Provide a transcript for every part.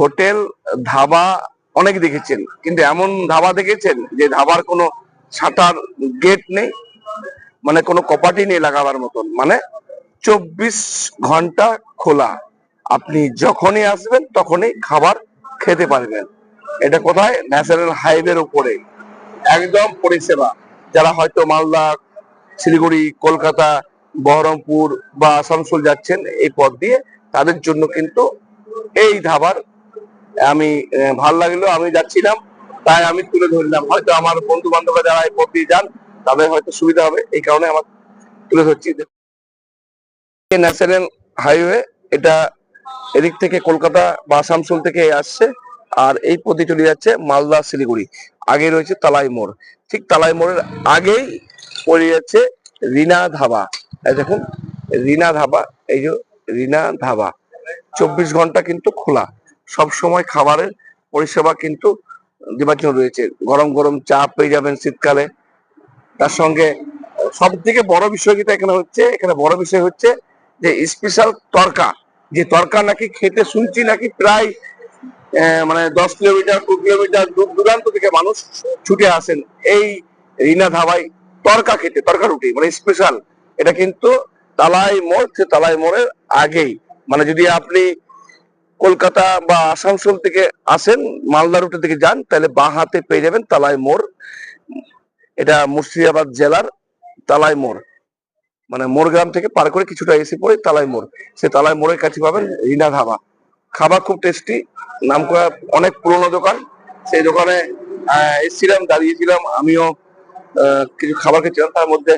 Hotel, dhaba অনেক দেখেছেন। কিন্তু এমন ধাবা দেখেছেন যে ধাবার কোনো ছাতার গেট নেই মানে কোনো কপাটি নেই লাগাবার মতন। মানে চব্বিশ ঘণ্টা খোলা। আপনি যখনই আসবেন, তখনই খাবার খেতে পারবেন। এটা কোথায়? ন্যাশনাল হাইওয়ের উপরে। একদম পরিষেবা। যারা হয়তো মালদা, শিলিগুড়ি, কলকাতা, বহরমপুর বা আসানসোল যাচ্ছেন, এই পথ দিয়ে তাদের জন্য কিন্তু এই ধাবার আমি ভালো লাগল, আমি যাচ্ছিলাম, তাই আমি তুলে ধরলাম। হয়তো আমার বন্ধু বান্ধবরা যারা এই পথ দিয়ে যান, তাদের হয়তো সুবিধা হবে, এই কারণে আমার তুলে ধরছি। ন্যাশনাল হাইওয়ে, এটা এদিক থেকে কলকাতা বা আসানসোল থেকে আসছে, আর এই পথে চলে যাচ্ছে মালদা শিলিগুড়ি। আগে রয়েছে তালাই মোড়। ঠিক তালাই মোড়ের আগেই পড়ে যাচ্ছে রিনা ধাবা। দেখুন, রিনা ধাবা, এই যে রিনা ধাবা। চব্বিশ ঘণ্টা কিন্তু খোলা। সব সময় খাবারের পরিষেবা কিন্তু দেবার জন্য রয়েছে। গরম গরম চা পেয়ে যাবেন শীতকালে। তার সঙ্গে সব থেকে বড় বিষয় যেটা এখানে হচ্ছে, এখানে বড় বিষয় হচ্ছে যে স্পেশাল তরকা। যে তরকা নাকি খেতে শুনছি নাকি প্রায় মানে দশ কিলোমিটার, দু কিলোমিটার দূর দূরান্ত থেকে মানুষ ছুটে আসেন এই রিনা ধাবায় তরকা খেতে, তরকা রুটি মানে স্পেশাল এটা কিন্তু তালাই মোড়, সে তালাই মোড়ের আগেই। মানে যদি আপনি কলকাতা বা আসানসোল থেকে আসেন, মালদা রুটে থেকে যান, তাহলে বাঁ হাতে পেয়ে যাবেন তালাই মোড়। এটা মুর্শিদাবাদ জেলার তালাই মোড়। মানে মোড়গ্রাম থেকে পার করে কিছুটা এসে পড়ে তালাই মোড়। সে তালাই মোড়ের কাছে পাবেন রিনা ধাবা। খাবার খুব টেস্টি নাম করা অনেক পুরনো দোকান। সেই দোকানে এসেছিলাম, দাঁড়িয়েছিলাম, আমিও কিছু খাবার খেয়েছিলাম। তার মধ্যে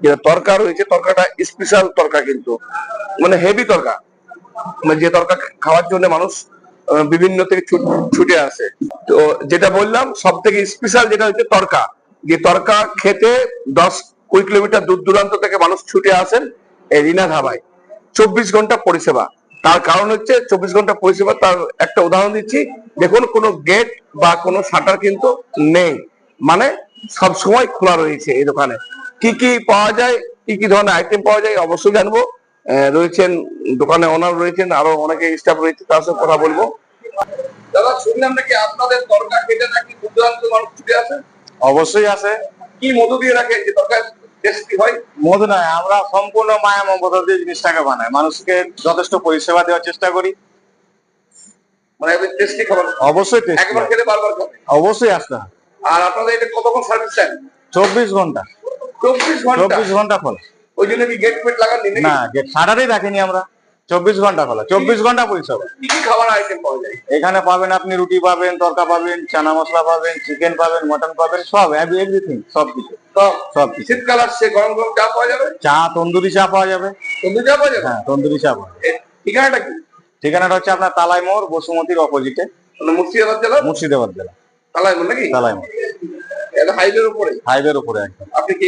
যেটা তরকা রয়েছে, তরকাটা স্পেশাল তরকা কিন্তু। মানে হেভি তরকা। যে তরকা খাওয়ার জন্য মানুষ বিভিন্ন থেকে ছুটে আসে। তো যেটা বললাম সব থেকে স্পেশাল যেটা হচ্ছে তরকা। যে তরকা খেতে দশ কুড়ি কিলোমিটার দূর দূরান্ত থেকে মানুষ ছুটে আসেন এই রিনা ধাবায়। চব্বিশ ঘণ্টা পরিষেবা। তার কারণ হচ্ছে চব্বিশ ঘণ্টা পরিষেবা, তার একটা উদাহরণ দিচ্ছি। দেখুন, কোনো গেট বা কোনো শাটার কিন্তু নেই। মানে সব সময় খোলা রয়েছে এই দোকানে। কি কি পাওয়া যায়, কি কি ধরনের আইটেম পাওয়া যায়, অবশ্যই জানব। রয়েছেন দোকানে ওনার রয়েছেন আরও অনেকে স্টাফ রয়েছে তার সাথে কথা বলব। দাদা শুনলাম নাকি আপনাদের তরকা খেতে নাকি দূর দূরান্ত মানুষ ছুটে আসে? অবশ্যই আছে কি মধু দিয়ে রাখে? যে তরকারি টেস্টি হয়? মধু নয় আমরা সম্পূর্ণ মায়া মমতা দিয়ে জিনিসটাকে বানাই। মানুষকে যথেষ্ট পরিষেবা দেওয়ার চেষ্টা করি। মানে টেস্টি খাবার অবশ্যই tasty একবার। খেলে বারবার খাবে অবশ্যই আসতে আর আপনাদের এটা কতক্ষণ সার্ভিস টাইম চব্বিশ ঘণ্টা। চব্বিশ ঘণ্টা। চব্বিশ ঘণ্টা খোলা। ওই জন্য কি গেট ফেট লাগাননি? না গেট সারাটাই রাখিনি আমরা। চব্বিশ ঘণ্টা খোলা চব্বিশ ঘণ্টা পরিষেবা কি কি খাবার আইটেম পাওয়া যায়? এখানে পাবেন আপনি রুটি পাবেন তরকা পাবেন চানা মশলা পাবেন চিকেন পাবেন মটন পাবেন সব এভরিথিং সব কিছু। সব। কিছু। শীতকাল আসছে গরম গরম চা পাওয়া যাবে? চা তন্দুরি চা পাওয়া যাবে। তন্দুরি চা পাওয়া যাবে? হ্যাঁ তন্দুরি চা পাওয়া যাবে। ঠিকানাটা কি? ঠিকানাটা হচ্ছে আপনার তালাই মোড় বসুমতির অপোজিটে। মানে মুর্শিদাবাদ জেলা? মুর্শিদাবাদ জেলা। তালাইমুর নাকি? তালাই মোড়। এটা হাইওয়ের উপরে। হাইওয়ের উপরে একদম। আপনি কি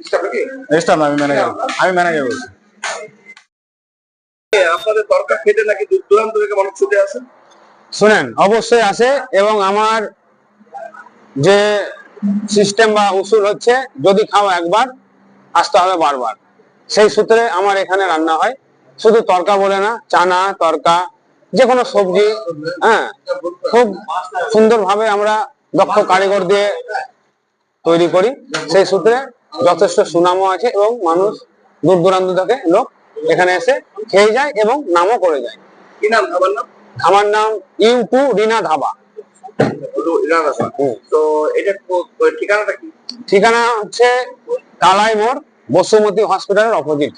স্টাফ আমি ম্যানেজার আমি ম্যানেজার বলছি আপনাদের তরকা খেতে নাকি দূর দূরান্ত থেকে মানুষ ছুটে আসে? শুনেন অবশ্যই আসে এবং আমার যে সিস্টেম বা উসুল হচ্ছে যদি খাও একবার আসতে হবে বারবার। সেই সূত্রে আমার এখানে রান্না হয়। শুধু তরকা বলে না চানা তরকা যে কোনো সবজি হ্যাঁ খুব সুন্দরভাবে আমরা দক্ষ কারিগর দিয়ে তৈরি করি। সেই সূত্রে যথেষ্ট সুনামও আছে এবং মানুষ দূর দূরান্ত থেকে লোক এখানে এসে খেয়ে যায় এবং নামও করে যায়। কি নাম? ধাবার নাম? আমার নাম ইউটু রিনা ধাবা। তো এটা ঠিকানাটা কি? ঠিকানা হচ্ছে কালাই মোড় বসুমতী হসপিটালের অপোজিট।